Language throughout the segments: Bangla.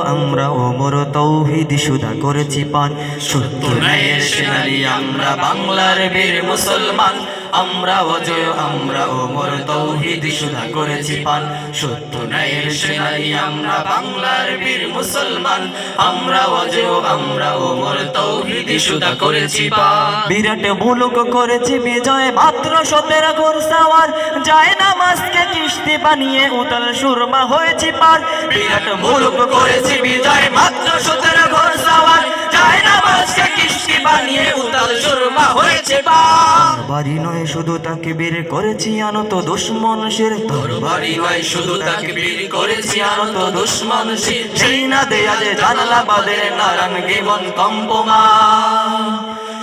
আমরা অমর তৌহিদ সুদা করেছি পান। সত্য আমরা বাংলার বীর মুসলমান। আমরা অজয় আমরা ওমর তৌহিদ সুদা করেছি পান। সত্য ন্যায়ের সেনারি আমরা, বাংলার বীর মুসলমান। আমরা অজয় আমরা ওমর তৌহিদ সুদা করেছি পান। বিরাট মুলুক করেছি বিজয়, মাত্র সতেরো ঘোর সাওয়ার। যায় নামাজকে কিস্তি বানিয়ে উতাল সুরমা হয়েছি পার। বিরাট মুলুক করেছি বিজয়, মাত্র উতাল হয়েছে বাড়ি নয় শুধু তাকে বের করেছি আনত দুশ্মন সের বাড়ি নয় শুধু তাকে বের করেছি আনত দুশ্মন সেই না দেয়া যে জানালা বাদের নারায়ণ জীবন কম্পমা।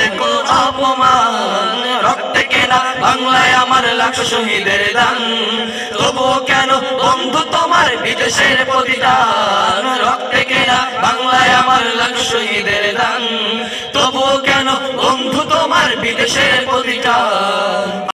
আজ কোন অপমান? রক্তে কেনা বাংলায় আমার লাখ শহীদের দান। তবুও কেন বন্ধু তোমার বিদেশের প্রতিদান? রক্তে কেনা বাংলায় আমার লাখ শহীদের দান।